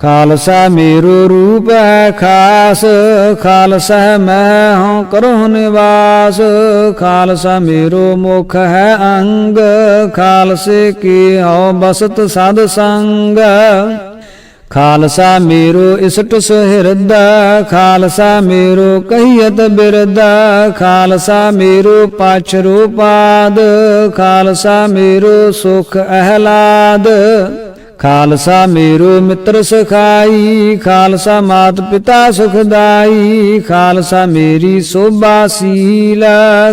ਖਾਲਸਾ ਮੇਰੋ ਰੂਪ ਹੈ ਖਾਸ, ਖਾਲਸਾ ਮੈਂ ਹਉ ਕਰਹੁ ਨਿਵਾਸ। ਖਾਲਸਾ ਮੇਰੋ ਮੁਖ ਹੈ ਅੰਗ, ਖਾਲਸੇ ਕੀ ਹਉ ਬਸਤ ਸਦ ਸੰਗ। ਖਾਲਸਾ ਮੇਰੋ ਇਸਟ ਸੁਹਿਰਦਾ, ਖਾਲਸਾ ਮੇਰੋ ਕਹੀਅਤ ਬਿਰਦਾ। ਖਾਲਸਾ ਮੇਰੋ ਪਾਛ ਰੂਪਾਦ ਖਾਲਸਾ ਮੇਰੋ ਸੁਖ ਅਹਲਾਦ। ਖਾਲਸਾ ਮੇਰੋ ਮਿੱਤਰ ਸਖਾਈ, ਖਾਲਸਾ ਮਾਤ ਪਿਤਾ ਸੁਖਦਾਈ, ਖਾਲਸਾ ਮੇਰੀ ਸੋਭਾ ਸੀਲ,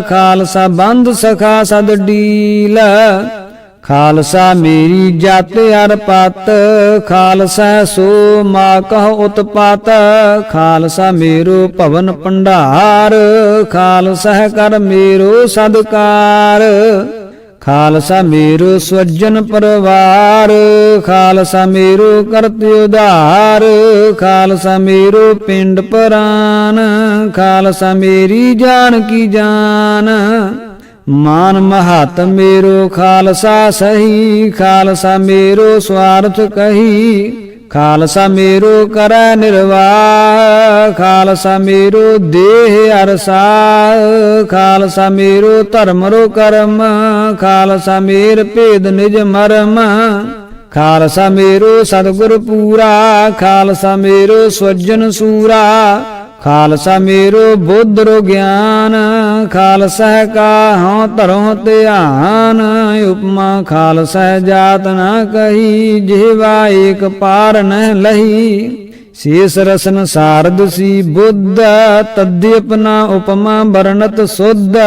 ਖਾਲਸਾ ਬੰਦ ਸਖਾ ਸਦ ਡੀਲ। ਖਾਲਸਾ ਮੇਰੀ ਜਤ ਅਰ ਪਤ, ਖਾਲਸਾ ਸੋ ਮਾ ਕਹ ਉਤਪਤ। ਖਾਲਸਾ ਮੇਰੋ ਭਵਨ ਭੰਡਾਰ, ਖਾਲਸਾ ਕਰ ਮੇਰੋ ਸਦਕਾਰ। ਖਾਲਸਾ ਮੇਰੋ ਸਵਜਨ ਪਰਵਾਰ, ਖਾਲਸਾ ਮੇਰੋ ਕਰਤ ਉਧਾਰ, ਖਾਲਸਾ ਮੇਰੋ ਪਿੰਡ ਪਰਾਨ, ਖਾਲਸਾ ਮੇਰੀ ਜਾਨ ਕੀ ਜਾਨ। ਮਾਨ ਮਹਤ ਮੇਰੋ ਖਾਲਸਾ ਸਹੀ, ਖਾਲਸਾ ਮੇਰੋ ਸਵਾਰਥ ਕਹੀ, ਖਾਲਸਾ ਮੇਰੋ ਕਰੈ ਨਿਰਵਾਹ ਖਾਲਸਾ ਮੇਰੋ ਦੇਹ ਅਰਸਾ, ਖਾਲਸਾ ਮੇਰੋ ਧਰਮ ਰੋ ਕਰਮ, ਖਾਲਸਾ ਮੇਰ ਭੇਦ ਨਿਜ ਮਰਮ, ਖਾਲਸਾ ਮੇਰੋ ਸਤਿਗੁਰ ਪੂਰਾ, ਖਾਲਸਾ ਮੇਰੋ ਸਵਜਨ ਸੂਰਾ, ਖਾਲਸਾ ਮੇਰੋ ਬੁੱਧ ਰੋ ਗਿਆਨ, ਖਾਲਸਾ ਕਾ ਹਉ ਧਰੋ ਧਿਆਨ, ਉਪਮਾ ਖਾਲਸਾ ਜਾਤ ਨਾ ਕਹੀ ਜਿਹਵਾ ਏਕ ਪਾਰ ਨ ਲਹੀ। ਸੀਸ ਰਸਨ ਸਾਰਦ ਸੀ ਬੁੱਧ ਤਦਿ ਆਪਣਾ ਉਪਮਾ ਵਰਣਤ ਸੁਧ।